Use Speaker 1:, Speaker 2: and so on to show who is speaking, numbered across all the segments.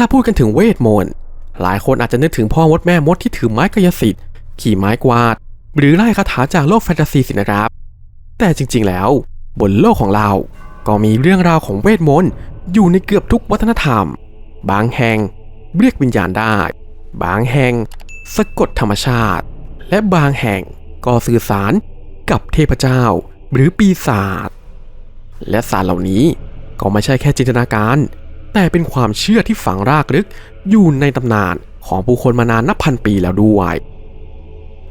Speaker 1: ถ้าพูดกันถึงเวทมนต์หลายคนอาจจะนึกถึงพ่อมดแม่มดที่ถือไม้กายสิทธิ์ ขี่ไม้กวาด หรือไล่คาถาจากโลกแฟนตาซีสินะครับ แต่จริงๆแล้ว บนโลกของเรา ก็มีเรื่องราวของเวทมนต์อยู่ในเกือบทุกวัฒนธรรม บางแห่งเรียกวิญญาณได้ บางแห่งสะกดธรรมชาติ และบางแห่งก็สื่อสารกับเทพเจ้า หรือปีศาจและสารเหล่านี้ก็ไม่ใช่แค่จินตนาการ แต่เป็นความเชื่อที่ฝังรากลึกอยู่ในตำนานของผู้คนมานานนับพันปีแล้วด้วย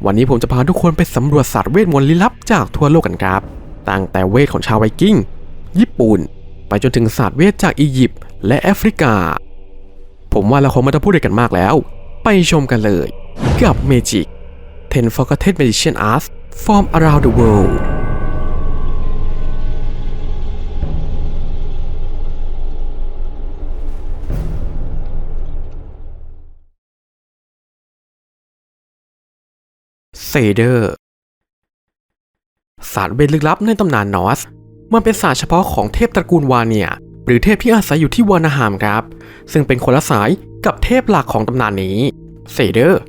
Speaker 1: วันนี้ผมจะพาทุกคนไปสำรวจศาสตร์เวทมนต์ลี้ลับจากทั่วโลกกันครับ ตั้งแต่เวทของชาวไวกิ้ง ญี่ปุ่น ไปจนถึงศาสตร์เวทจากอียิปต์และแอฟริกา ผมว่าเราคงไม่ต้องพูดอะไรกันมากแล้ว ไปชมกันเลย กับ Magic 10 Forgotten Magician Arts from around the world เดอร์ศาสตร์เวทลึกลับในตำนานนอสมันเป็นศาสตร์เฉพาะของเทพตระกูลวาเนีย หรือเทพที่อาศัยอยู่ที่วานาฮามครับ ซึ่งเป็นคนละสายกับเทพหลักของตำนานนี้เซเดอร์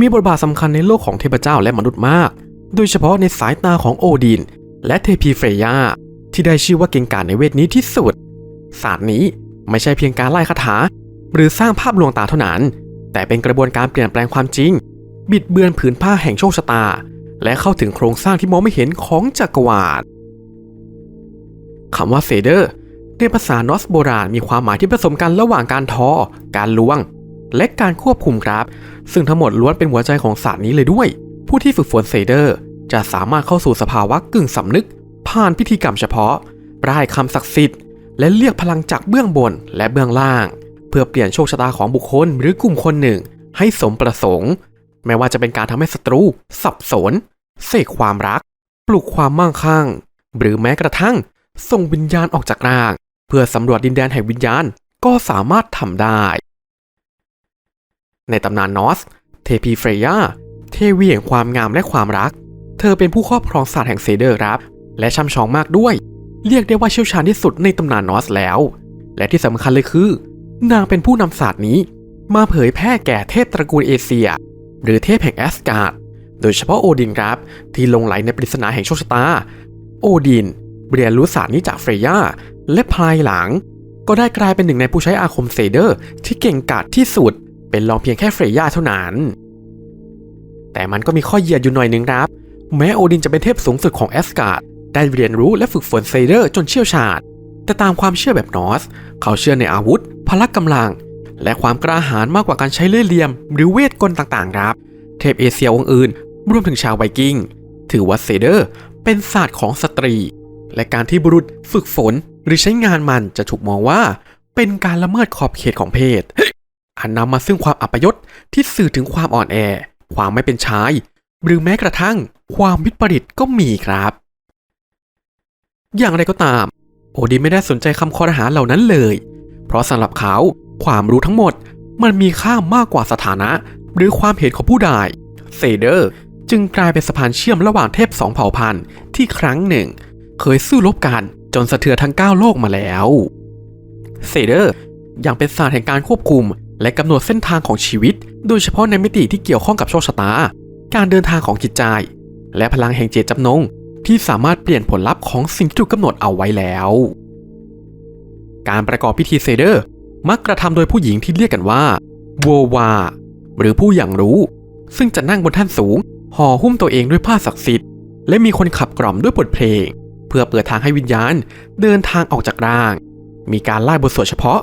Speaker 1: มีบทบาทสำคัญในโลกของเทพเจ้าและมนุษย์มาก โดยเฉพาะในสายตาของโอดิน และเทพีเฟรยาที่ได้ชื่อว่าเก่งกาจในเวทนี้ที่สุด ศาสตร์นี้ไม่ใช่เพียงการไล่คาถา หรือสร้างภาพลวงตาเท่านั้น แต่เป็นกระบวนการเปลี่ยนแปลงความจริง บิดเบือนผืนผ้าแห่งโชคชะตา และเข้าถึงโครงสร้างที่มองไม่เห็นของจักรวาลคำว่าเฟเดอร์ในภาษานอสโบราณมีความหมายที่ผสมกันระหว่างการทอ การล้วง และการควบคุมครับ ซึ่งทั้งหมดล้วนเป็นหัวใจของศาสตร์นี้เลยด้วย ผู้ที่ฝึกฝนเซเดอร์ จะสามารถเข้าสู่สภาวะกึ่งสำนึก ผ่านพิธีกรรมเฉพาะร่ายคำศักดิ์สิทธิ์ และเรียกพลังจากเบื้องบนและเบื้องล่าง เพื่อเปลี่ยนโชคชะตาของบุคคลหรือกลุ่มคนหนึ่ง ให้สมประสงค์ ไม่ว่าจะเป็นการทำให้ศัตรู สับสน เสกความรัก ปลุกความมั่งคั่ง หรือแม้กระทั่ง ส่งวิญญาณออกจากร่าง เพื่อสำรวจดินแดนแห่งวิญญาณก็สามารถทำได้ ในตำนานนอส เทพีเฟรยาเทวีแห่งความงามและความรัก เธอเป็นผู้ครอบครองศาสตร์แห่งเซเดอร์ครับ และช่ำชองมากด้วย เรียกได้ว่าเชี่ยวชาญที่สุดในตำนานนอสแล้ว และที่สำคัญเลยคือ นางเป็นผู้นำศาสตร์นี้ มาเผยแพร่แก่เทพตระกูลเอเชีย หรือเทพแห่งแอสการ์ด โดยเฉพาะโอดินครับ ที่ลงไหลในปริศนาแห่งโชคชะตา โอดินเรียนรู้ศาสตร์นี้จากเฟรย่า และภายหลัง ก็ได้กลายเป็นหนึ่งในผู้ใช้อาคมเซเดอร์ ที่เก่งกาจที่สุด เป็นรองเพียงแค่เฟรย่าเท่านั้น แต่มันก็มีข้อเหยียดอยู่หน่อยนึงครับ แม้โอดินจะเป็นเทพสูงสุดของแอสการ์ดได้เรียนรู้และฝึกฝนเซเดอร์จนเชี่ยวชาญแต่ตามความเชื่อแบบนอส เขาเชื่อในอาวุธ พละกำลัง และความกล้าหาญมากกว่าการใช้เล่ห์เหลี่ยม หรือเวทกลต่างๆครับ เทพเอเชียองค์อื่น รวมถึงชาวไวกิ้ง ถือว่าเซเดอร์เป็นศาสตร์ของสตรี และการที่บุรุษฝึกฝนหรือใช้งานมันจะถูกมองว่า เป็นการละเมิดขอบเขตของเพศ อันนำมาซึ่งความอัปยศที่สื่อถึงความอ่อนแอ ความไม่เป็นชาย หรือแม้กระทั่ง ความวิปริตก็มีครับ อย่างไรก็ตาม โอดินไม่ได้สนใจคำคอรหาเหล่านั้นเลย เพราะสำหรับเขา ความรู้ทั้งหมดมันมีค่ามากกว่าสถานะ หรือความเห็นของผู้ใดเซเดอร์จึงกลายเป็นสะพานเชื่อมระหว่างเทพสองเผ่าพันธุ์ที่ครั้งหนึ่ง เคยสู้รบกันจนสะเทือนทั้ง 9 โลกมาแล้วเซเดอร์ยังเป็นศาสตร์แห่งการควบคุม และกำหนดเส้นทางของชีวิต โดยเฉพาะในมิติที่เกี่ยวข้องกับโชคชะตา การเดินทางของจิตใจ และพลังแห่งเจตจำนง ที่สามารถเปลี่ยนผลลัพธ์ของสิ่งที่ถูกกำหนดเอาไว้แล้ว การประกอบพิธีเซเดอร์ มักกระทำโดยผู้หญิงที่เรียกกันว่าโววา หรือผู้อย่างรู้ ซึ่งจะนั่งบนแท่นสูงห่อหุ้มตัวเองด้วยผ้าศักดิ์สิทธิ์ และมีคนขับกล่อมด้วยบทเพลง เพื่อเปิดทางให้วิญญาณเดินทางออกจากร่าง มีการไล่บทสวดเฉพาะ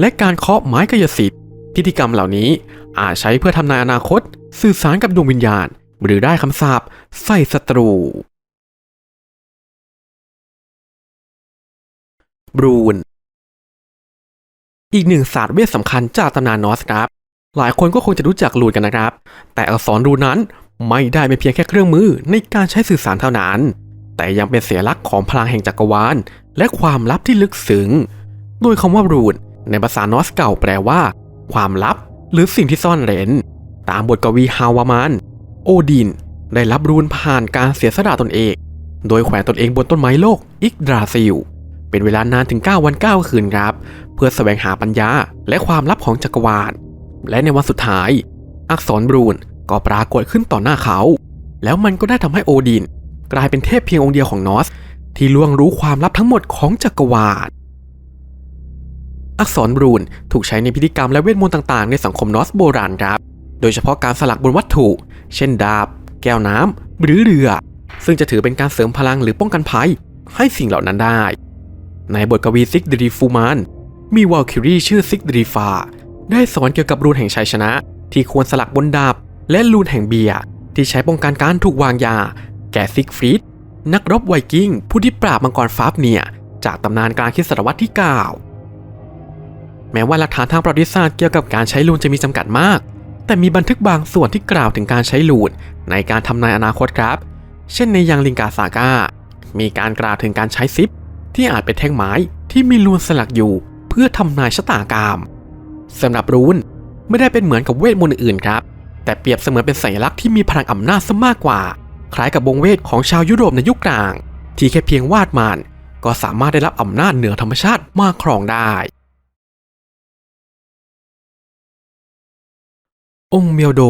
Speaker 1: และการเคาะไม้กายสิทธิ์พิธีกรรมเหล่านี้อาจใช้เพื่อทำนายอนาคต สื่อสารกับดวงวิญญาณ หรือได้คำสาปใส่ศัตรูบรูน อีกหนึ่งศาสตร์เวทสำคัญจากตำนานนอสครับ หลายคนก็คงจะรู้จักรูนกันนะครับ แต่อักษรรูนนั้นไม่ได้เป็นเพียงแค่เครื่องมือในการใช้สื่อสารเท่านั้น แต่ยังเป็นเสียลักษณ์ของพลังแห่งจักรวาล และความลับที่ลึกซึ้ง โดยคำว่ารูนในภาษานอสเก่าแปลว่า ความลับ หรือสิ่งที่ซ่อนเร้น ตามบทกวีฮาวามาน โอดิน ได้รับรูนผ่านการเสียสละตนเอง โดยแขวนตนเองบนต้นไม้โลกอิกดราซิล เป็นเวลานานถึง 9 วัน 9 คืนครับ เพื่อแสวงหาปัญญาและความลับของจักรวาล และในวันสุดท้าย อักษรบรูนก็ปรากฏขึ้นต่อหน้าเขา แล้วมันก็ได้ทำให้โอดิน กลายเป็นเทพเพียงองค์เดียวของนอส ที่ล่วงรู้ความลับทั้งหมดของจักรวาล อักษรบรูนถูกใช้ในพิธีกรรมและเวทมนต์ต่างๆ ในสังคมนอสโบราณครับ โดยเฉพาะการสลักบนวัตถุ เช่นดาบ แก้วน้ำหรือเรือ ซึ่งจะถือเป็นการเสริมพลังหรือป้องกันภัยให้สิ่งเหล่านั้นได้ ในบทกวีซิกดรีฟูมานมีวอลคิรีชื่อซิกดรีฟา ได้สอนเกี่ยวกับรูนแห่งชัยชนะ ที่ควรสลักบนดาบ และรูนแห่งเบียร์ที่ใช้ป้องกันการถูกวางยา แก่ซิกฟรีดนักรบไวกิ้ง ผู้ที่ปราบมังกรฟาฟเนีย จากตำนานกลางคริสตศตวรรษที่ 9 แม้ว่าหลักฐานทางประวัติศาสตร์เกี่ยวกับการใช้ลูนจะมีจำกัดมาก แต่มีบันทึกบางส่วนที่กล่าวถึงการใช้ลูนในการทำนายอนาคตครับ เช่นในยังลิงกาซาก้ามีการกล่าวถึงการใช้ซิป ที่อาจเป็นแท่งไม้ที่มีลูนสลักอยู่ เพื่อทำนายชะตากรรมสำหรับรูนไม่ได้เป็นเหมือนกับเวทมนต์อื่นครับ แต่เปรียบเสมือนเป็นสัญลักษณ์ที่มีพลังอำนาจซะมากกว่า คล้ายกับวงเวทของชาวยุโรปในยุคกลาง ที่แค่เพียงวาดมันก็สามารถได้รับอำนาจเหนือธรรมชาติมาครองได้ องค์เมียวโด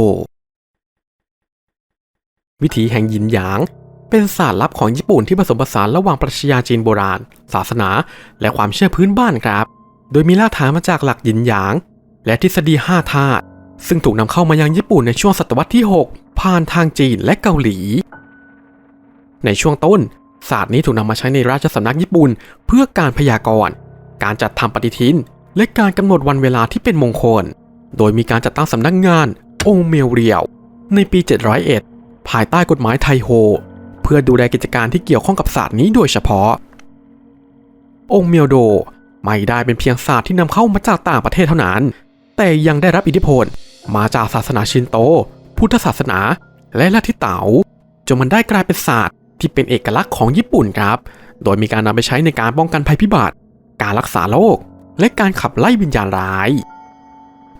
Speaker 1: วิถีแห่งหยินหยาง เป็นศาสตร์ลับของญี่ปุ่นที่ผสมผสานระหว่างปรัชญาจีนโบราณ ศาสนา และความเชื่อพื้นบ้านครับ โดยมีรากฐานมาจากหลักหยินหยาง และทฤษฎีห้าธาตุซึ่งถูกนำเข้ามายังญี่ปุ่นในช่วงศตวรรษที่ 6 ผ่านทางจีนและเกาหลี ในช่วงต้น ศาสตร์นี้ถูกนำมาใช้ในราชสำนักญี่ปุ่น เพื่อการพยากรณ์ การจัดทำปฏิทิน และการกำหนดวันเวลาที่เป็นมงคล โดยมีการจัดตั้งสำนักงาน องค์เมียวเรียว ในปี 701 ภายใต้กฎหมายไทโฮ เพื่อดูแลกิจการที่เกี่ยวข้องกับศาสตร์นี้โดยเฉพาะ องค์เมียวโดไม่ได้เป็นเพียงศาสตร์ที่นำเข้ามาจากต่างประเทศเท่านั้น แต่ยังได้รับอิทธิพลมาจากศาสนาชินโต พุทธศาสนา และลัทธิเต๋าจนมันได้กลายเป็นศาสตร์ที่เป็นเอกลักษณ์ของญี่ปุ่นครับ โดยมีการนำไปใช้ในการป้องกันภัยพิบัติ การรักษาโรค และการขับไล่วิญญาณร้าย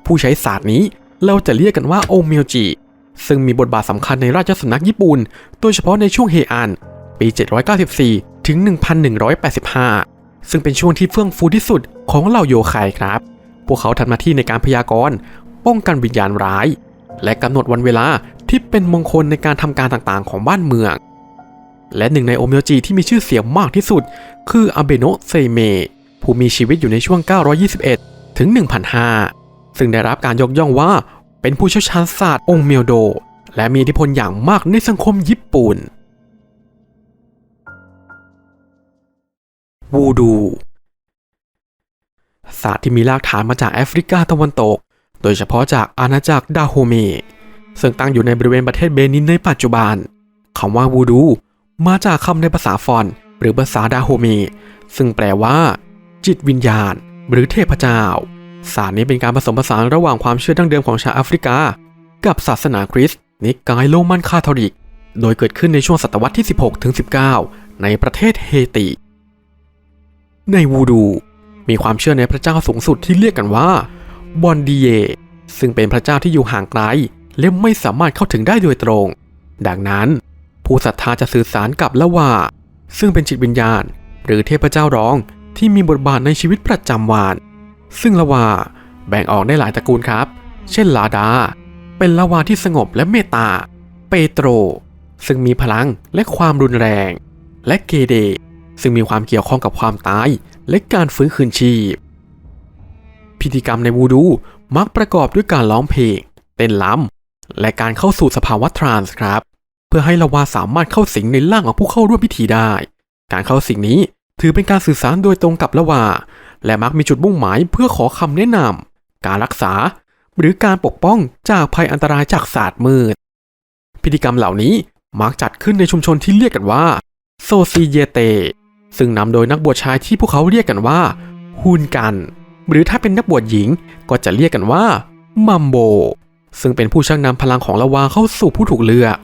Speaker 1: ผู้ใช้ศาสตร์นี้เราจะเรียกกันว่าองเมียวจิ ซึ่งมีบทบาทสำคัญในราชสำนักญี่ปุ่น โดยเฉพาะในช่วงเฮอันปี 794 ถึง 1185 ซึ่งเป็นช่วงที่เฟื่องฟูที่สุดของเหล่าโยไคครับ พวกเขาทำหน้าที่ในการพยากรณ์ ป้องกันวิญญาณร้าย และกำหนดวันเวลาที่เป็นมงคลในการทำการต่างๆ ของบ้านเมือง และหนึ่งในโอเมียวจิที่มีชื่อเสียงมากที่สุด คืออาเบโนะเซเม ผู้มีชีวิตอยู่ในช่วง 921 ถึง 1005 ซึ่งได้รับการยกย่องว่า เป็นผู้เชี่ยวชาญศาสตร์องค์เมียวโด และมีอิทธิพลอย่างมากในสังคมญี่ปุ่น วูดู ศาสตร์ที่มีรากฐานมาจากแอฟริกาตะวันตก โดยเฉพาะจากอาณาจักรดาโฮเม ซึ่งตั้งอยู่ในบริเวณประเทศเบนินในปัจจุบันคำว่าวูดู มาจากคำในภาษาฟอนหรือภาษาดาโฮเม ซึ่งแปลว่า จิตวิญญาณ หรือเทพเจ้า ศาสตร์นี้เป็นการผสมผสานระหว่างความเชื่อดั้งเดิมของชาวแอฟริกา กับศาสนาคริสต์นิกายโรมันคาทอลิก โดยเกิดขึ้นในช่วงศตวรรษที่ 16ถึง19 ในประเทศเฮติ ในวูดู มีความเชื่อในพระเจ้าสูงสุดที่เรียกกันว่าบอนดีเยซึ่งเป็นพระเจ้าที่อยู่ห่างไกลและไม่สามารถเข้าถึงได้โดยตรง ดังนั้น ผู้ศรัทธาจะสื่อสารกับละวาซึ่งเป็นจิตวิญญาณ หรือเทพเจ้าร้องที่มีบทบาทในชีวิตประจำวัน ซึ่งละวาแบ่งออกได้หลายตระกูลครับ เช่นลาดา เป็นละวาที่สงบและเมตตา เปโตร ซึ่งมีพลังและความรุนแรง และเกเด ซึ่งมีความเกี่ยวข้องกับความตายและการฟื้นคืนชีพ พิธีกรรมในวูดูมักประกอบด้วยการร้องเพลง เต้นรำและการเข้าสู่สภาวะทรานส์ครับ เพื่อให้ละวาสามารถเข้าสิงในร่างของผู้เข้าร่วมพิธีได้ การเข้าสิงนี้ถือเป็นการสื่อสารโดยตรงกับละวา และมักมีจุดมุ่งหมายเพื่อขอคำแนะนำการรักษา หรือการปกป้องจากภัยอันตรายจากศาสตร์มืด พิธีกรรมเหล่านี้มักจัดขึ้นในชุมชนที่เรียกกันว่า โซซีเยเต ซึ่งนำโดยนักบวชชายที่พวกเขาเรียกกันว่าฮุนกัน หรือถ้าเป็นนักบวชหญิงก็จะเรียกกันว่ามัมโบ ซึ่งเป็นผู้ชักนำพลังของละวาเข้าสู่ผู้ถูกเลือก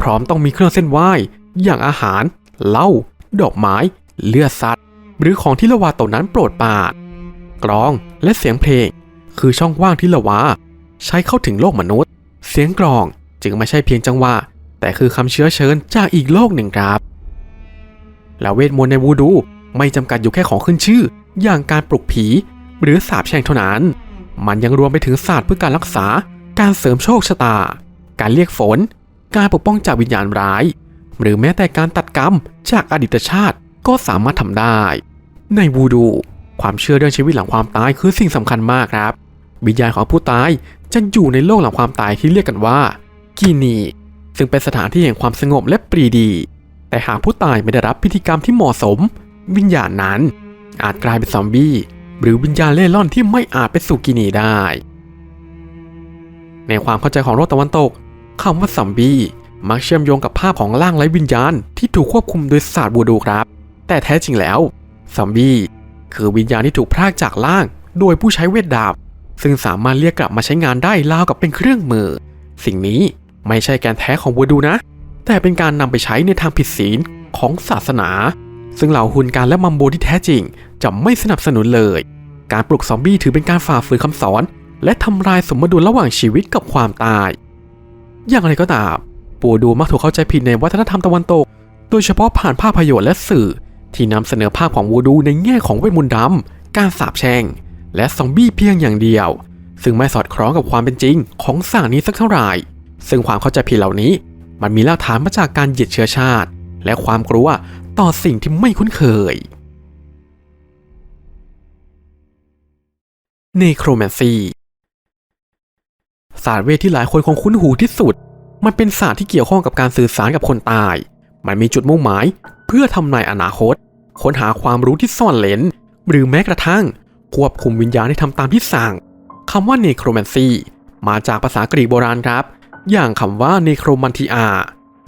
Speaker 1: พร้อมต้องมีเครื่องเส้นไหว้ อย่างอาหาร เหล้า ดอกไม้ เลือดสัตว์ หรือของที่ละวาตนนั้นโปรดปรานกลองและเสียงเพลง คือช่องว่างที่ละวาใช้เข้าถึงโลกมนุษย์ เสียงกลองจึงไม่ใช่เพียงจังหวะ แต่คือคำเชื้อเชิญจากอีกโลกหนึ่งครับ และเวทมนต์ในวูดูไม่จำกัดอยู่แค่ของขึ้นชื่อ อย่างการปลุกผี หรือสาบแช่งเท่านั้น มันยังรวมไปถึงศาสตร์เพื่อการรักษา การเสริมโชคชะตา การเรียกฝน การปกป้องจากวิญญาณร้าย หรือแม้แต่การตัดกรรมจากอดีตชาติก็สามารถทำได้ ในวูดู ความเชื่อเรื่องชีวิตหลังความตายคือสิ่งสำคัญมากครับ วิญญาณของผู้ตายจะอยู่ในโลกหลังความตายที่เรียกกันว่ากีนีซึ่งเป็นสถานที่แห่งความสงบและปรีดี แต่หากผู้ตายไม่ได้รับพิธีกรรมที่เหมาะสม วิญญาณนั้น อาจกลายเป็นซอมบี้หรือวิญญาณเล่ร่อนที่ไม่อาจไปสู่กินีได้ ในความเข้าใจของโลกตะวันตกคำว่าซอมบี้มักเชื่อมโยงกับภาพของร่างไร้วิญญาณที่ถูกควบคุมโดยศาสตร์บูดูครับ แต่แท้จริงแล้ว ซอมบี้คือวิญญาณที่ถูกพรากจากร่าง โดยผู้ใช้เวทดาบ ซึ่งสามารถเรียกกลับมาใช้งานได้ราวกับเป็นเครื่องมือ สิ่งนี้ไม่ใช่แกนแท้ของบูดูนะ แต่เป็นการนำไปใช้ในทางผิดศีลของศาสนา ซึ่งเหล่าฮุนการและมัมโบที่แท้จริง จะไม่สนับสนุนเลย การปลุกซอมบี้ถือเป็นการฝ่าฝืนคำสอน และทำลายสมดุลระหว่างชีวิตกับความตาย อย่างไรก็ตามปูดูมักถูกเข้าใจผิดในวัฒนธรรมตะวันตก โดยเฉพาะผ่านภาพยนตร์และสื่อ ที่นำเสนอภาพของวูดูในแง่ของเวทมนต์ดำการสาปแช่ง และซอมบี้เพียงอย่างเดียว ซึ่งไม่สอดคล้องกับความเป็นจริงของสางนี้สักเท่าไหร่ ซึ่งความเข้าใจผิดเหล่านี้ มันมีรากฐานมาจากการเหยียดเชื้อชาติ และความกลัวต่อสิ่งที่ไม่คุ้นเคยเนโครแมนซีศาสตร์เวทที่หลายคนคงคุ้นหูที่สุด มันเป็นศาสตร์ที่เกี่ยวข้องกับการสื่อสารกับคนตาย มันมีจุดมุ่งหมาย เพื่อทำนายอนาคต ค้นหาความรู้ที่ซ่อนเลนหรือแม้กระทั่ง ควบคุมวิญญาณให้ทำตามที่สั่งคำว่าเนโครแมนซีมาจากภาษากรีกโบราณครับ อย่างคำว่าเนโครมันติอา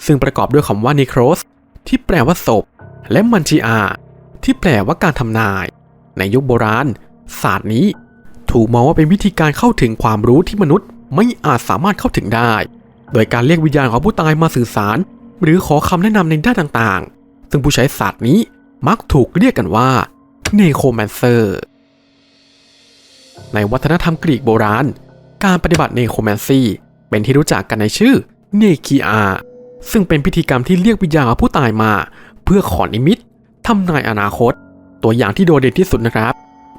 Speaker 1: ซึ่งประกอบด้วยคำว่าเนโครสที่แปลว่าศพ และมันติอาที่แปลว่าการทำนาย ในยุคโบราณ ศาสตร์นี้ ถูกมองว่าเป็นวิธีการเข้าถึงความรู้ที่มนุษย์ไม่อาจสามารถเข้าถึงได้ โดยการเรียกวิญญาณของผู้ตายมาสื่อสาร หรือขอคำแนะนำในด้านต่าง ซึ่งผู้ใช้ศาสตร์นี้มักถูกเรียกกันว่าเนโครแมนเซอร์ ในวัฒนธรรมกรีกโบราณ การปฏิบัติเนโครแมนซีเป็นที่รู้จักกันในชื่อเนคีอาซึ่งเป็นพิธีกรรมที่เรียกวิญญาณผู้ตายมา เพื่อขอนิมิตทำนายอนาคต ตัวอย่างที่โดดเด่นที่สุดนะครับ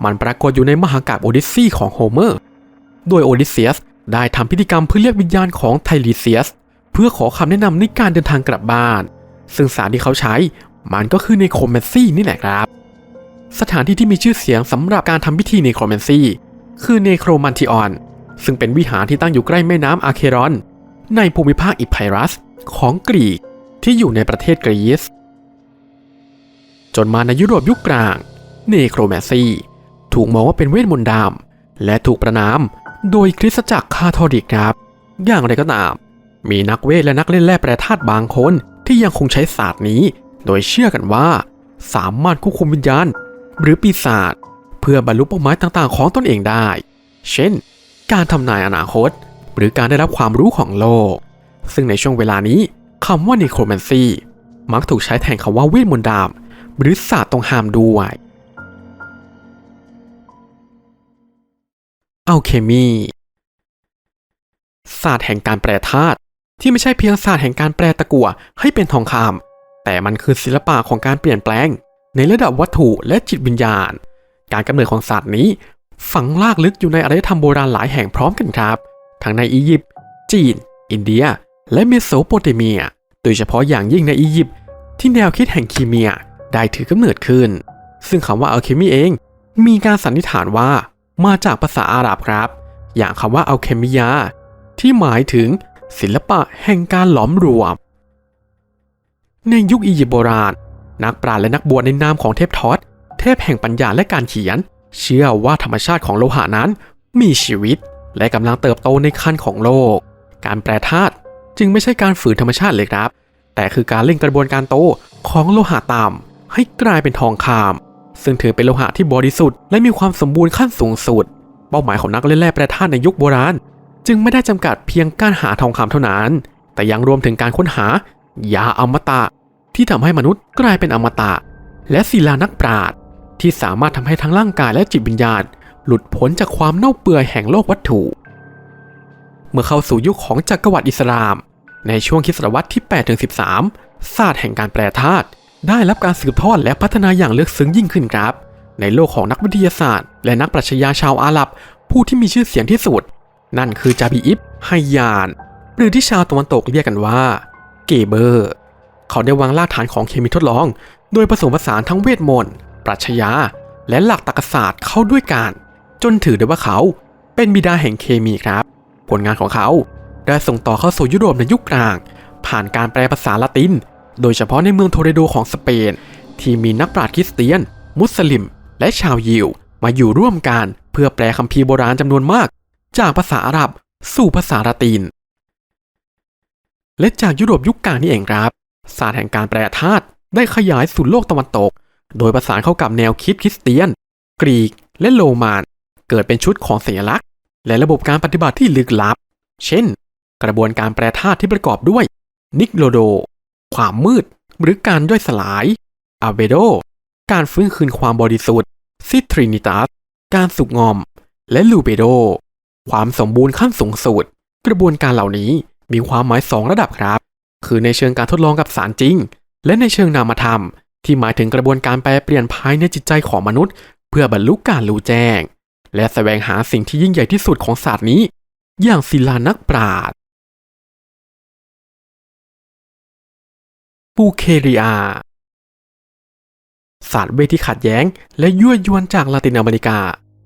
Speaker 1: มันปรากฏอยู่ในมหากาพย์โอดิสซีของโฮเมอร์ โดยโอดิเซียสได้ทำพิธีกรรมเพื่อเรียกวิญญาณของไทลีเซียส เพื่อขอคำแนะนำในการเดินทางกลับบ้าน ซึ่งสารที่เขาใช้มันก็คือเนโครแมนซีนี่แหละครับ สถานที่ที่มีชื่อเสียงสำหรับการทำพิธีเนโครแมนซีคือเนโครมันติออน ซึ่งเป็นวิหารที่ตั้งอยู่ใกล้แม่น้ำอาเครอน ในภูมิภาคอิพไพรัสของกรีกที่อยู่ในประเทศกรีซจนมาในยุโรปยุคกลาง เนโครแมนซีถูกมองว่าเป็นเวทมนต์ดำและถูกประนามโดยคริสตจักรคาทอลิกครับ อย่างไรก็ตาม มีนักเวทและนักเล่นแร่แปรธาตุบางคน ที่ยังคงใช้ศาสตร์นี้ โดยเชื่อกันว่า สามารถควบคุมวิญญาณ หรือปีศาจเพื่อบรรลุเป้าหมายต่างๆ ของตนเองได้ เช่น การทำนายอนาคต หรือการได้รับความรู้ของโลก ซึ่งในช่วงเวลานี้คำว่านิโครแมนซีมักถูกใช้แทนคำว่าเวทมนต์ดำหรือศาสตร์ตรงห้ามด้วยอัลเคมีศาสตร์แห่งการแปรธาตุ ที่ไม่ใช่เพียงศาสตร์แห่งการแปรตะกั่วให้เป็นทองคำแต่มันคือศิลปะของการเปลี่ยนแปลง ในระดับวัตถุและจิตวิญญาณ การกำเนิดของศาสตร์นี้ ฝังลากลึกอยู่ในอารยธรรมโบราณหลายแห่งพร้อมกันครับ ทั้งในอียิปต์จีน อินเดีย และเมโสโปเตเมีย โดยเฉพาะอย่างยิ่งในอียิปต์ที่แนวคิดแห่งคีเมียได้ถือกำเนิดขึ้น ซึ่งคำว่าอัลเคมีเอง มีการสันนิษฐานว่ามาจากภาษาอาหรับครับ อย่างคำว่าอัลเคมียา ที่หมายถึง ศิลปะแห่งการหลอมรวม ในยุคอียิปต์โบราณ นักปราชญ์และนักบวชในนามของเทพทอสเทพแห่งปัญญาและการเขียน เชื่อว่าธรรมชาติของโลหะนั้นมีชีวิต และกำลังเติบโตในขั้นของโลก การแปรธาตุจึงไม่ใช่การฝืนธรรมชาติเลยครับ แต่คือการเร่งกระบวนการโตของโลหะต่ำให้กลายเป็นทองคำซึ่งถือเป็นโลหะที่บริสุทธิ์และมีความสมบูรณ์ขั้นสูงสุด เป้าหมายของนักเล่นแร่แปรธาตุในยุคโบราณ จึงไม่ได้จำกัดเพียงการหาทองคำเท่านั้น แต่ยังรวมถึงการค้นหายาอมตะ ที่ทำให้มนุษย์กลายเป็นอมตะ และศิลานักปราชญ์ที่สามารถทำให้ทั้งร่างกายและจิตวิญญาณ หลุดพ้นจากความเน่าเปื่อยแห่งโลกวัตถุ เมื่อเข้าสู่ยุคของจักรวรรดิอิสลาม ในช่วงคริสตวรรษที่8ถึง13 ศาสตร์แห่งการแปรธาตุได้รับการสืบทอดและพัฒนาอย่างลึกซึ้งยิ่งขึ้นครับ ในโลกของนักวิทยาศาสตร์ และนักปรัชญาชาวอาหรับ ผู้ที่มีชื่อเสียงที่สุด นั่นคือจาบีอิบไฮยาน หรือที่ชาวตะวันตกเรียกกันว่า เกเบอร์ เขาได้วางรากฐานของเคมีทดลอง โดยผสมผสานทั้งเวทมนต์ ปรัชญา และหลักตรรกศาสตร์เข้าด้วยกัน จนถือได้ว่าเขาเป็นบิดาแห่งเคมีครับ ผลงานของเขาได้ส่งต่อเข้าสู่ยุโรปในยุคกลาง ผ่านการแปลภาษาละติน โดยเฉพาะในเมืองโทเรโดของสเปน ที่มีนักปราชญ์คริสเตียน มุสลิม และชาวยิว มาอยู่ร่วมกันเพื่อแปลคัมภีร์โบราณจำนวนมาก จากภาษาอาหรับสู่ภาษาละติน และจากยุโรปยุคกลางนี่เองครับ ศาสตร์แห่งการแปลธาตุได้ขยายสู่โลกตะวันตก โดยประสานเข้ากับแนวคิดคริสเตียน กรีกและโรมัน เกิดเป็นชุดของสัญลักษณ์ และระบบการปฏิบัติที่ลึกลับ เช่น กระบวนการแปรธาตุที่ประกอบด้วย นิกโลโด ความมืด หรือการย่อยสลายอาเบโด การฟื้นคืนความบริสุทธิ์ซิทรินิตัส การสุกงอม และลูเบโด ความสมบูรณ์ขั้นสูงสุด กระบวนการเหล่านี้มีความหมายสองระดับครับ คือในเชิงการทดลองกับสารจริง และในเชิงนามธรรม ที่หมายถึงกระบวนการแปรเปลี่ยนภายในจิตใจของมนุษย์ เพื่อบรรลุการรู้แจ้ง และแสวงหาสิ่งที่ยิ่งใหญ่ที่สุดของศาสตร์นี้ อย่างศิลานักปราชญ์ปูเคเรียศาสตร์เวทที่ขัดแย้ง และยั่วยวนจากลาตินอเมริกา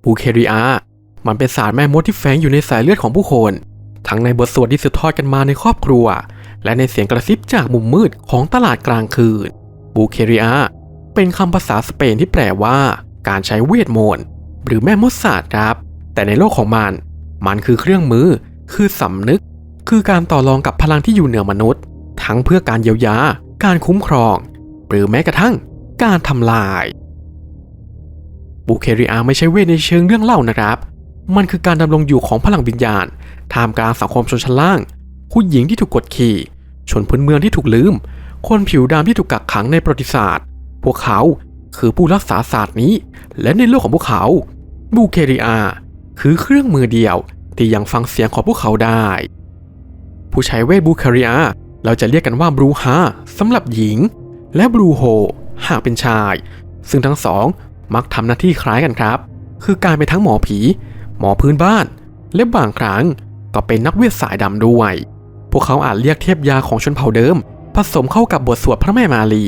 Speaker 1: ปูเคเรีย มันเป็นศาสตร์แม่มดที่แฝงอยู่ในสายเลือดของผู้คน ทั้งในบทสวดที่สืบทอดกันมาในครอบครัว และในเสียงกระซิบจากมุมมืดของตลาดกลางคืนบูเคเรียเป็นคำภาษาสเปนที่แปลว่า การใช้เวทมนต์หรือแม่มดศาสตร์ครับ แต่ในโลกของมัน มันคือเครื่องมือ คือสำนึก คือการต่อรองกับพลังที่อยู่เหนือมนุษย์ ทั้งเพื่อการเยียวยา การคุ้มครอง หรือแม้กระทั่ง การทำลายบูเคเรียไม่ใช่เวทในเชิงเรื่องเล่านะครับ มันคือการดำรงอยู่ของพลังวิญญาณท่ามกลางสังคมชนชั้นล่าง ผู้หญิงที่ถูกกดขี่ ชนพื้นเมืองที่ถูกลืม คนผิวดำที่ถูกกักขังในประวัติศาสตร์ พวกเขาคือผู้รักษาศาสตร์นี้ และในโลกของพวกเขาบูเคเรียคือเครื่องมือเดียวที่ยังฟังเสียงของพวกเขาได้ ผู้ใช้เวทบูเคเรียเราจะเรียกกันว่าบรูฮาสำหรับหญิง และบรูโฮหากเป็นชาย ซึ่งทั้งสองมักทำหน้าที่คล้ายกันครับ คือการเป็นทั้งหมอผี หมอพื้นบ้าน และบางครั้งก็เป็นนักเวทสายดำด้วย พวกเขาอาจเรียกเทพยาของชนเผ่าเดิม ผสมเข้ากับบทสวดพระแม่มารี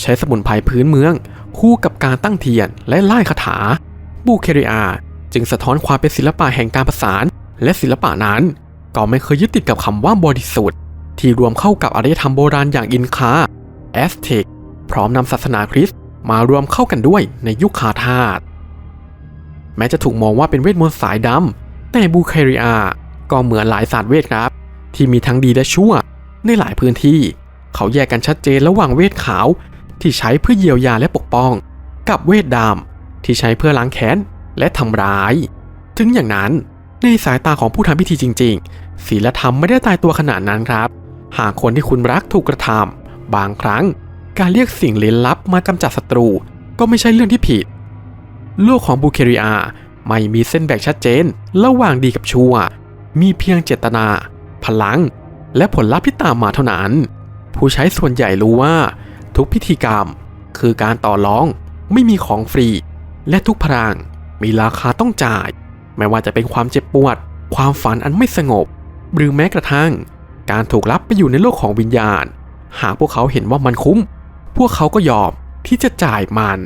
Speaker 1: ใช้สมุนไพรพื้นเมือง คู่กับการตั้งเทียนและไล่คาถา บูเคเรียจึงสะท้อนความเป็นศิลปะแห่งการประสาน และศิลปะนั้น ก็ไม่เคยยึดติดกับคำว่าบริสุทธิ์ที่รวมเข้ากับอารยธรรมโบราณอย่างอินคาแอสเท็กพร้อมนำศาสนาคริสต์มารวมเข้ากันด้วยในยุคคาทาส แม้จะถูกมองว่าเป็นเวทมนต์สายดำแต่บูคเรียก็เหมือนหลายศาสตร์เวทครับ ที่มีทั้งดีและชั่ว ในหลายพื้นที่ เขาแยกกันชัดเจนระหว่างเวทขาวที่ใช้เพื่อเยียวยาและปกป้อง กับเวทดำที่ใช้เพื่อล้างแค้นและทำร้าย ถึงอย่างนั้นในสายตาของผู้ทำพิธีจริงๆ ศีลธรรมไม่ได้ตายตัวขนาดนั้นครับ หากคนที่คุณรักถูกกระทำบางครั้ง การเรียกสิ่งลี้ลับมากำจัดศัตรู ก็ไม่ใช่เรื่องที่ผิด ลกของบูเคเรียไม่มีเส้นแบ่งชัดเจน ระหว่างดีกับชั่ว มีเพียงเจตนา พลัง และผลลัพธ์ที่ตามมาเท่านั้น ผู้ใช้ส่วนใหญ่รู้ว่า ทุกพิธีกรรม คือการต่อรอง ไม่มีของฟรี และทุกพลังมีราคาต้องจ่าย ไม่ว่าจะเป็นความเจ็บปวด ความฝันอันไม่สงบ หรือแม้กระทั่ง การถูกรับไปอยู่ในโลกของวิญญาณ หากพวกเขาเห็นว่ามันคุ้ม พวกเขาก็ยอมที่จะจ่ายมัน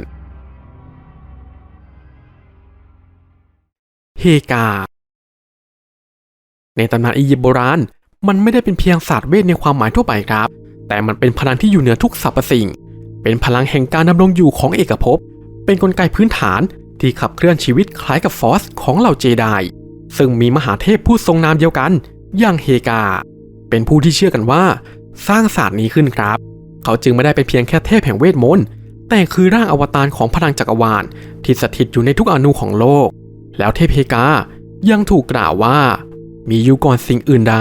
Speaker 1: เฮกา ในตำนานอียิปต์โบราณ มันไม่ได้เป็นเพียงศาสตร์เวทในความหมายทั่วไปครับ แต่มันเป็นพลังที่อยู่เหนือทุกสรรพสิ่ง เป็นพลังแห่งการดำรงอยู่ของเอกภพ เป็นนกลไกพื้นฐานที่ขับเคลื่อนชีวิตคล้ายกับฟอสของเหล่าเจไดซึ่งมีมหาเทพผู้ทรงนามเดียวกัน อย่างเฮกา เป็นผู้ที่เชื่อกันว่า สร้างศาสตร์นี้ขึ้นครับ เขาจึงไม่ได้เป็นเพียงแค่เทพแห่งเวทมนต์แต่คือร่างอวตารของพลังจักรวาลที่สถิตอยู่ในทุกอนูของโลก แล้วเทพเฮกายังถูกกล่าวว่า มีอยู่ก่อนสิ่งอื่นใด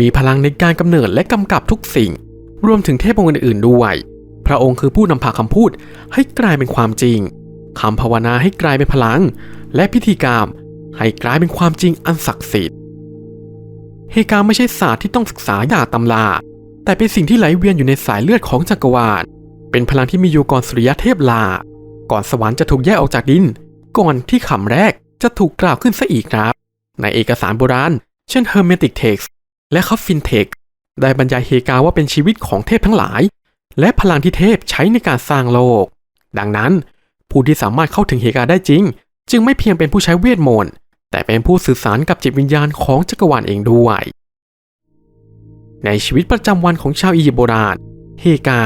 Speaker 1: มีพลังในการกำเนิดและกำกับทุกสิ่ง รวมถึงเทพองค์อื่นๆด้วย พระองค์คือผู้นำพาคำพูดให้กลายเป็นความจริงคำภาวนาให้กลายเป็นพลัง และพิธีกรรมให้กลายเป็นความจริงอันศักดิ์สิทธิ์เฮกาไม่ใช่ศาสตร์ที่ต้องศึกษาอย่างตำรา แต่เป็นสิ่งที่ไหลเวียนอยู่ในสายเลือดของจักรวาล เป็นพลังที่มีอยู่ก่อนสุริยะเทพลา ก่อนสวรรค์จะถูกแยกออกจากดิน ก่อนที่คำแรก จะถูกกล่าวขึ้นซะอีกครับ ในเอกสารโบราณ เช่น Hermetic Text และ Coffin Text ได้บรรยายเฮกาว่าเป็นชีวิตของเทพทั้งหลาย และพลังที่เทพใช้ในการสร้างโลก ดังนั้น ผู้ที่สามารถเข้าถึงเฮกาได้จริง จึงไม่เพียงเป็นผู้ใช้เวทมนต์แต่เป็นผู้สื่อสารกับจิตวิญญาณของจักรวาลเองด้วย ในชีวิตประจำวันของชาวอียิปต์โบราณ เฮกา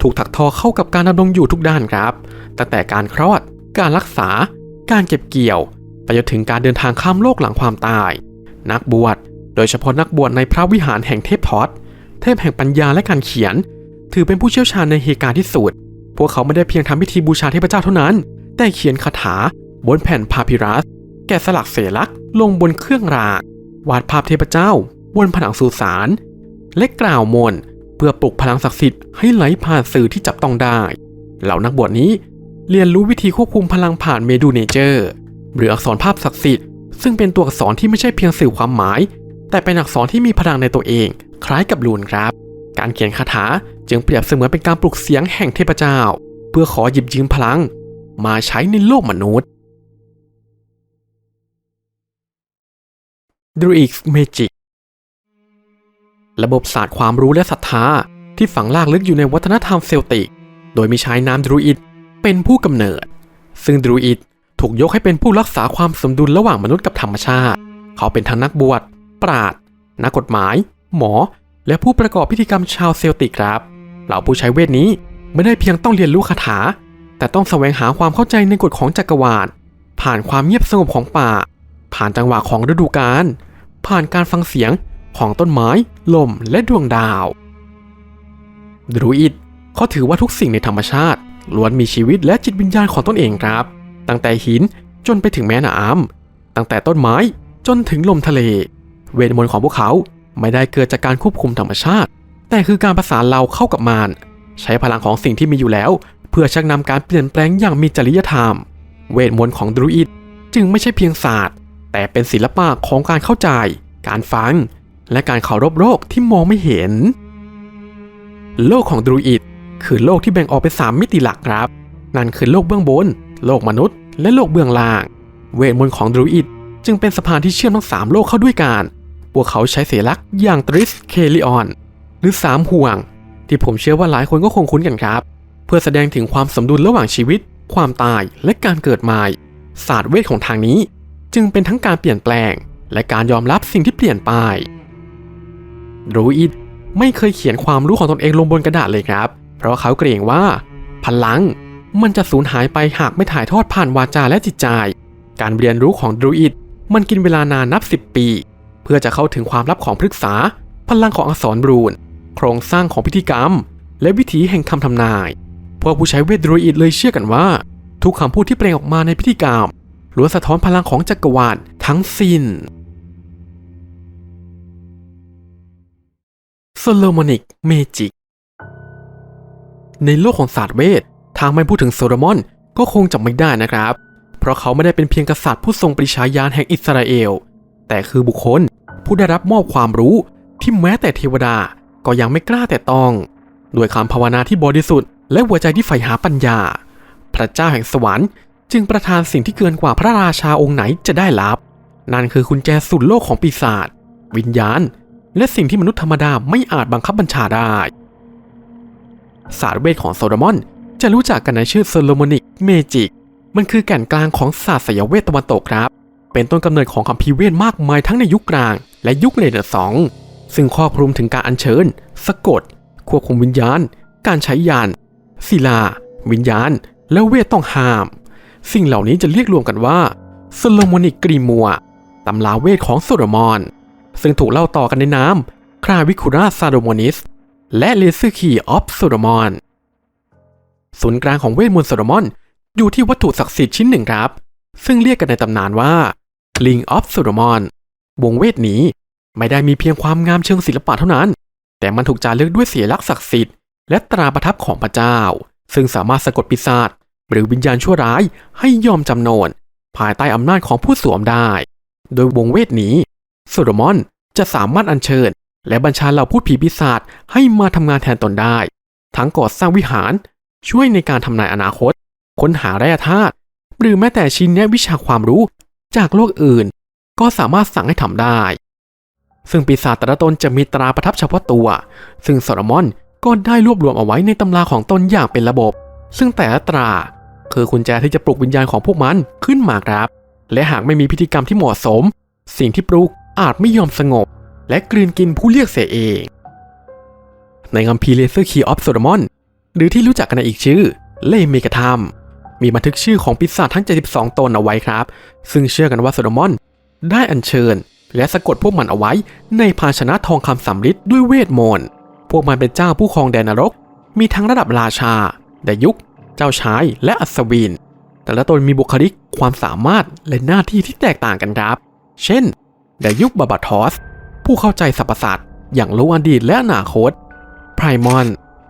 Speaker 1: ถูกถักทอเข้ากับการดำรงอยู่ทุกด้านครับ ตั้งแต่การคลอด การรักษา การเก็บเกี่ยว ไปจนถึงการเดินทางข้ามโลกหลังความตาย นักบวช โดยเฉพาะนักบวชในพระวิหารแห่งเทพทอสเทพแห่งปัญญาและการเขียน ถือเป็นผู้เชี่ยวชาญในเฮการณ์ที่สุด พวกเขาไม่ได้เพียงทำพิธีบูชาเทพเจ้าเท่านั้น แต่เขียนคาถา บนแผ่นพาพิรัส แกะสลักเสลักลงบนเครื่องรางวาดภาพเทพเจ้า บนผนังสุสานและกล่าวมนต์เพื่อปลุกพลังศักดิ์สิทธิ์ให้ไหลผ่านสื่อที่จับต้องได้ เหล่านักบวชนี้เรียนรู้วิธีควบคุมพลังผ่านเมดูเนเจอร์ หรืออักษรภาพศักดิ์สิทธิ์ซึ่งเป็นตัวอักษรที่ไม่ใช่เพียงสื่อความหมาย แต่เป็นอักษรที่มีพลังในตัวเอง คล้ายกับลูนครับ การเขียนคาถาจึงเปรียบเสมือนเป็นการปลุกเสียงแห่งเทพเจ้า เพื่อขอหยิบยืมพลัง มาใช้ในโลกมนุษย์ Druid Magic ระบบศาสตร์ความรู้และศรัทธาที่ฝังลากลึกอยู่ในวัฒนธรรมเซลติก โดยมีชายนามดรูอิดเป็นผู้กำเนิด ซึ่งดรูอิด ถูกยกให้เป็นผู้รักษาความสมดุลระหว่างมนุษย์กับธรรมชาติ เขาเป็นทั้งนักบวช ปราดนักกฎหมาย หมอ และผู้ประกอบพิธีกรรมชาวเซลติกครับเหล่าผู้ใช้เวทนี้ไม่ได้เพียงต้องเรียนรู้คาถา แต่ต้องแสวงหาความเข้าใจในกฎของจักรวาล ผ่านความเงียบสงบของป่า ผ่านจังหวะของฤดูกาล ผ่านการฟังเสียงของต้นไม้ ลม และดวงดาว ดรูอิดเขาถือว่าทุกสิ่งในธรรมชาติล้วนมีชีวิตและจิตวิญญาณของตนเองครับ ตั้งแต่หินจนไปถึงแม่น้ำตั้งแต่ต้นไม้จนถึงลมทะเล เวทมนต์ของพวกเขาไม่ได้เกิดจากการควบคุมธรรมชาติ แต่คือการประสานเราเข้ากับมารใช้พลังของสิ่งที่มีอยู่แล้ว เพื่อชักนำการเปลี่ยนแปลงอย่างมีจริยธรรม เวทมนต์ของดรูอิดจึงไม่ใช่เพียงศาสตร์ แต่เป็นศิลปะของการเข้าใจ การฟัง และการเคารพโลกที่มองไม่เห็น โลกของดรูอิดคือโลกที่แบ่งออกเป็นสามมิติหลักครับ นั่นคือโลกเบื้องบน โลกมนุษย์ และโลกเบื้องล่าง เวทมนต์ของดรูอิดจึงเป็นสะพานที่เชื่อมทั้งสามโลกเข้าด้วยกัน พวกเขาใช้เสียลักษ์อย่างตริสเคลิออน หรือสามห่วง ที่ผมเชื่อว่าหลายคนก็คงคุ้นกันครับ เพื่อแสดงถึงความสมดุลระหว่างชีวิต ความตายและการเกิดใหม่ศาสตร์เวทของทางนี้ จึงเป็นทั้งการเปลี่ยนแปลง และการยอมรับสิ่งที่เปลี่ยนไปดรูอิดไม่เคยเขียนความรู้ของตนเองลงบนกระดาษเลยครับ เพราะเขาเกรงว่า พลัง มันจะสูญหายไปหากไม่ถ่ายทอดผ่านวาจาและจิตใจ การเรียนรู้ของดรูอิดมันกินเวลานานนับ 10 ปี เพื่อจะเข้าถึงความลับของพฤกษา พลังของอักษรบรูน โครงสร้างของพิธีกรรม และวิถีแห่งคำทำนายพวกผู้ใช้เวทดรูอิดเลยเชื่อกันว่า ทุกคำพูดที่เปล่งออกมาในพิธีกรรมล้วนสะท้อนพลังของจักรวาลทั้งสิ้นโซโลมอนิกเมจิกในโลกของศาสตร์เวท ทางไม่พูดถึงโซโลมอนก็คงจำไม่ได้นะครับ เพราะเขาไม่ได้เป็นเพียงกษัตริย์ผู้ทรงปริชาญาณแห่งอิสราเอล แต่คือบุคคลผู้ได้รับมอบความรู้ที่แม้แต่เทวดาก็ยังไม่กล้าแต่ต้อง ด้วยคำภาวนาที่บริสุทธิ์และหัวใจที่ใฝ่หาปัญญา พระเจ้าแห่งสวรรค์ จึงประทานสิ่งที่เกินกว่าพระราชาองค์ไหนจะได้รับ นั่นคือกุญแจสู่โลกของปีศาจวิญญาณ และสิ่งที่มนุษย์ธรรมดาไม่อาจบังคับบัญชาได้ ศาสตร์เวทของโซโลมอน จะรู้จักกันในชื่อโซโลมอนิกเมจิก มันคือแก่นกลางของศาสตร์สยเวทตะวันตกครับ เป็นต้นกำเนิดของคัมภีร์เวทมากมายทั้งในยุคกลาง และยุคเรเนซองซึ่งครอบคลุมถึงการอัญเชิญ สะกด ควบคุมวิญญาณ การใช้ยานศิลา วิญญาณ และเวทต้องห้าม สิ่งเหล่านี้จะเรียกรวมกันว่าโซโลมอนิกกรีมัวตำราเวทของโซโลมอน ซึ่งถูกเล่าต่อกันในนามคราวิคูราซาโดโมนิสและเลเซึคีออฟโซโลมอน ศูนย์กลางของเวทมนต์โซโลมอน อยู่ที่วัตถุศักดิ์สิทธิ์ชิ้นหนึ่งครับ ซึ่งเรียกกันในตำนานว่า Ring of Solomon วงเวทนี้ไม่ได้มีเพียงความงามเชิงศิลปะเท่านั้น แต่มันถูกจารึกด้วยเสียลักษณ์ศักดิ์สิทธิ์และตราประทับของพระเจ้า ซึ่งสามารถสะกดปีศาจหรือวิญญาณชั่วร้ายให้ยอมจำนน ภายใต้อำนาจของผู้สวมได้ โดยวงเวทนี้โซโลมอนจะสามารถอัญเชิญ และบัญชาเหล่าพูดผีปีศาจให้มาทำงานแทนตนได้ ทั้งก่อสร้างวิหาร ช่วยในการทำนายอนาคต ค้นหาแร่ธาตุหรือแม้แต่ชิ้นแนะวิชาความรู้จากโลกอื่น ก็สามารถสั่งให้ทำได้ ซึ่งปีศาจแต่ละตนจะมีตราประทับเฉพาะตัว ซึ่งโซโลมอนก็ได้รวบรวมเอาไว้ในตำราของตนอย่างเป็นระบบ ซึ่งแต่ละตรา คือกุญแจที่จะปลุกวิญญาณของพวกมันขึ้นมาครับ และหากไม่มีพิธีกรรมที่เหมาะสม สิ่งที่ปลุกอาจไม่ยอมสงบ และกลืนกินผู้เรียกเสียเอง ในคัมภีร์เลเซอร์คีออฟโซโลมอน หรือที่รู้จักกันในอีกชื่อ เลเมกาทัมมีบันทึกชื่อของปีศาจทั้ง 72 ตนเอาไว้ครับ ซึ่งเชื่อกันว่าโซโลมอน ได้อัญเชิญ และสะกดพวกมันเอาไว้ในภาชนะทองคำสำริดด้วยเวทมนต์ พวกมันเป็นเจ้าผู้ครองแดนนรก มีทั้งระดับราชาดยุค เจ้าชาย และอัศวิน แต่ละตนมีบุคลิก ความสามารถ และหน้าที่ที่แตกต่างกันครับ เช่นดยุคบาบาทอส ผู้เข้าใจสรรพสัตว์อย่างรู้อดีตและอนาคตไพรมอน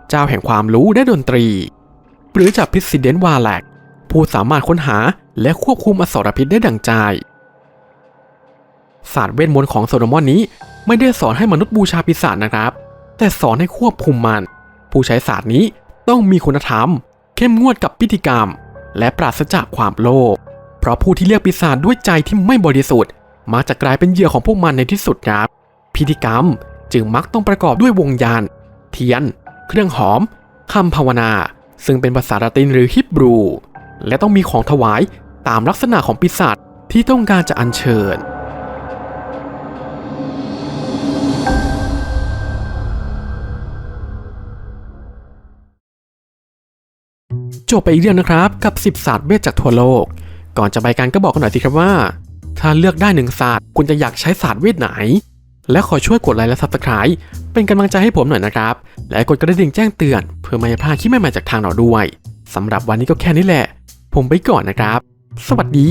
Speaker 1: เจ้าแห่งความรู้และดนตรี หรือจากพิสซิเดนวาแลกผู้สามารถค้นหาและควบคุมอสรพิษได้ดังใจ ศาสตร์เวทมนต์ของโซโลมอนนี้ไม่ได้สอนให้มนุษย์บูชาปีศาจนะครับ แต่สอนให้ควบคุมมัน ผู้ใช้ศาสตร์นี้ต้องมีคุณธรรม เข้มงวดกับพิธีกรรม และปราศจากความโลภ เพราะผู้ที่เรียกปีศาจด้วยใจที่ไม่บริสุทธิ์มักจะกลายเป็นเหยื่อของพวกมันในที่สุดครับ พิธีกรรมจึงมักต้องประกอบด้วยวงยาน เทียน เครื่องหอมคำภาวนา ซึ่งเป็นภาษาละตินหรือฮิบรู และต้องมีของถวายตามลักษณะของปีศาจที่ต้องการจะอัญเชิญ จบไปอีกเรื่องนะครับกับ 10 ศาสตร์เวทจากทั่วโลก ก่อนจะไปกันก็บอกกันหน่อยสิครับว่า ถ้าเลือกได้หนึ่งศาสตร์คุณจะอยากใช้ศาสตร์เวทไหน และขอช่วยกดไลค์และ Subscribe เป็นกำลังใจให้ผมหน่อยนะครับ และกดกระดิ่งแจ้งเตือน เพื่อไม่พลาดคลิปใหม่ๆจากทางเราด้วยสำหรับวันนี้ก็แค่นี้แหละ ผมไปก่อนนะครับ สวัสดี